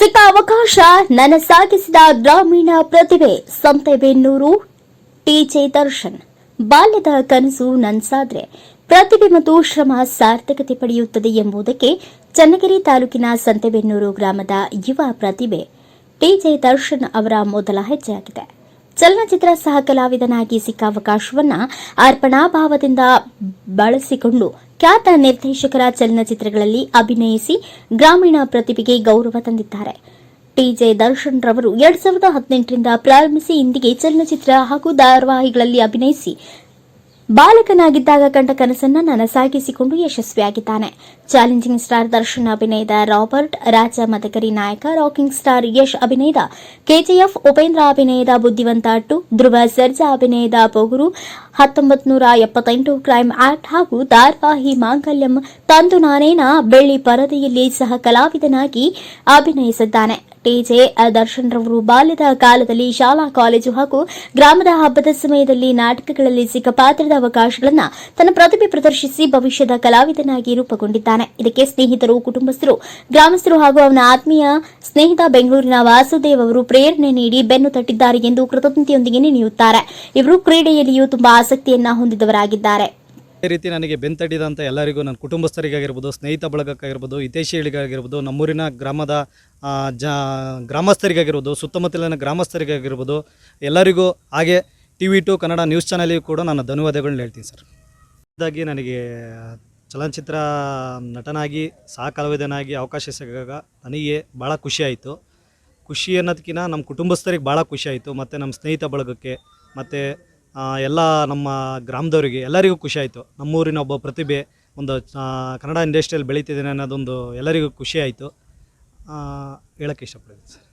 ಸಿಕ್ಕ ಅವಕಾಶ ನನ್ನ ಸಾಗಿಸಿದ ಗ್ರಾಮೀಣ ಪ್ರತಿಭೆ ಸಂತೆಬೆನ್ನೂರು ಟಿಜೆ ದರ್ಶನ್. ಬಾಲ್ಯದ ಕನಸು ನನ್ಸಾದ್ರೆ ಪ್ರತಿಭೆ ಮತ್ತು ಶ್ರಮ ಸಾರ್ಥಕತೆ ಪಡೆಯುತ್ತದೆ ಎಂಬುದಕ್ಕೆ ಚನ್ನಗಿರಿ ತಾಲೂಕಿನ ಸಂತೆಬೆನ್ನೂರು ಗ್ರಾಮದ ಯುವ ಪ್ರತಿಭೆ ಟಿಜೆ ದರ್ಶನ್ ಅವರ ಮೊದಲ ಹೆಜ್ಜೆಯಾಗಿದೆ. ಚಲನಚಿತ್ರ ಸಹ ಕಲಾವಿದನಾಗಿ ಸಿಕ್ಕ ಅವಕಾಶವನ್ನ ಅರ್ಪಣಾಭಾವದಿಂದ ಬಳಸಿಕೊಂಡು ಖ್ಯಾತ ನಿರ್ದೇಶಕರ ಚಲನಚಿತ್ರಗಳಲ್ಲಿ ಅಭಿನಯಿಸಿ ಗ್ರಾಮೀಣ ಪ್ರತಿಭೆಗೆ ಗೌರವ ತಂದಿದ್ದಾರೆ. ಟಿಜೆ ದರ್ಶನ್ ರವರು ಎರಡ್ ಸಾವಿರದ ಹದಿನೆಂಟರಿಂದ ಪ್ರಾರಂಭಿಸಿ ಇಂದಿಗೆ ಚಲನಚಿತ್ರ ಹಾಗೂ ಧಾರಾವಾಹಿಗಳಲ್ಲಿ ಅಭಿನಯಿಸಿ ಬಾಲಕನಾಗಿದ್ದಾಗ ಕಂಡ ಕನಸನ್ನ ನನಸಾಗಿಸಿಕೊಂಡು ಯಶಸ್ವಿಯಾಗಿದ್ದಾನೆ. ಚಾಲೆಂಜಿಂಗ್ ಸ್ಟಾರ್ ದರ್ಶನ್ ಅಭಿನಯದ ರಾಬರ್ಟ್ ರಾಜ ಮದಕರಿ ನಾಯಕ, ರಾಕಿಂಗ್ ಸ್ಟಾರ್ ಯಶ್ ಅಭಿನಯದ ಕೆಜಿಎಫ್, ಉಪೇಂದ್ರ ಅಭಿನಯದ ಬುದ್ಧಿವಂತ ಟು ಧ್ರುವ ಸರ್ಜಾ ಅಭಿನಯದ ಪೊಗುರು ಹತ್ತೊಂಬತ್ತು ನೂರ ಎಪ್ಪತ್ತೆಂಟು ಕ್ರೈಮ್ ಆಕ್ಟ್ ಹಾಗೂ ಧಾರಾವಾಹಿ ಮಾಂಗಲ್ಯಂ ತಂದು ನಾನೇನ ಬೆಳ್ಳಿ ಪರದೆಯಲ್ಲಿ ಸಹ ಕಲಾವಿದನಾಗಿ ಅಭಿನಯಿಸಿದ್ದಾನೆ. ಟಿಜೆ ದರ್ಶನ್ ರವರು ಬಾಲ್ಯದ ಕಾಲದಲ್ಲಿ ಶಾಲಾ, ಕಾಲೇಜು ಹಾಗೂ ಗ್ರಾಮದ ಹಬ್ಬದ ಸಮಯದಲ್ಲಿ ನಾಟಕಗಳಲ್ಲಿ ಸಿಕ್ಕ ಪಾತ್ರದ ಅವಕಾಶಗಳನ್ನು ತನ್ನ ಪ್ರತಿಭೆ ಪ್ರದರ್ಶಿಸಿ ಭವಿಷ್ಯದ ಕಲಾವಿದನಾಗಿ ರೂಪುಗೊಂಡಿದ್ದಾನೆ. ಇದಕ್ಕೆ ಸ್ನೇಹಿತರು, ಕುಟುಂಬಸ್ಥರು, ಗ್ರಾಮಸ್ಥರು ಹಾಗೂ ಅವನ ಆತ್ಮೀಯ ಸ್ನೇಹಿತ ಬೆಂಗಳೂರಿನ ವಾಸುದೇವ್ ಅವರು ಪ್ರೇರಣೆ ನೀಡಿ ಬೆನ್ನು ತಟ್ಟಿದ್ದಾರೆ ಎಂದು ಕೃತಜ್ಞತೆಯೊಂದಿಗೆ ನೆನೆಯುತ್ತಾರೆ. ಇವರು ಕ್ರೀಡೆಯಲ್ಲಿಯೂ ತುಂಬಾ ಆಸಕ್ತಿಯನ್ನ ಹೊಂದಿದವರಾಗಿದ್ದಾರೆ. ಅದೇ ರೀತಿ ನನಗೆ ಬೆಂತಟ್ಟಿದಂಥ ಎಲ್ಲರಿಗೂ, ನನ್ನ ಕುಟುಂಬಸ್ಥರಿಗಾಗಿರ್ಬೋದು, ಸ್ನೇಹಿತ ಬಳಗಕ್ಕಾಗಿರ್ಬೋದು ಹಿತೈಷಿಗಳಿಗಾಗಿರ್ಬೋದು ನಮ್ಮೂರಿನ ಗ್ರಾಮದ ಜ, ಗ್ರಾಮಸ್ಥರಿಗಾಗಿರ್ಬೋದು, ಸುತ್ತಮುತ್ತಲಿನ ಗ್ರಾಮಸ್ಥರಿಗಾಗಿರ್ಬೋದು, ಎಲ್ಲರಿಗೂ ಹಾಗೆ T V two Kannada news ಚಾನಲಿಗೂ ಕೂಡ ನಾನು ಧನ್ಯವಾದಗಳನ್ನ ಹೇಳ್ತೀನಿ ಸರ್. ಇದಾಗಿ ನನಗೆ ಚಲನಚಿತ್ರ ನಟನಾಗಿ ಸಹ ಕಲಾವಿದನಾಗಿ ಅವಕಾಶ ಸಿಗಾಗ ನನಗೆ ಭಾಳ ಖುಷಿಯಾಯಿತು ಖುಷಿ ಅನ್ನೋದಕ್ಕಿಂತ ನಮ್ಮ ಕುಟುಂಬಸ್ಥರಿಗೆ ಭಾಳ ಖುಷಿ ಆಯಿತು. ಮತ್ತು ನಮ್ಮ ಸ್ನೇಹಿತ ಬಳಗಕ್ಕೆ, ಮತ್ತು ಎಲ್ಲ ನಮ್ಮ ಗ್ರಾಮದವರಿಗೆ ಎಲ್ಲರಿಗೂ ಖುಷಿ ಆಯಿತು. ನಮ್ಮೂರಿನ ಒಬ್ಬ ಪ್ರತಿಭೆ, ಒಂದು ಕನ್ನಡ ಇಂಡಸ್ಟ್ರಿಯಲ್ಲಿ ಬೆಳೀತಿದ್ದೇನೆ ಅನ್ನೋದೊಂದು ಎಲ್ಲರಿಗೂ ಖುಷಿ ಆಯಿತು. ಹೇಳೋಕ್ಕೆ ಇಷ್ಟಪಡ್ತೀನಿ ಸರ್.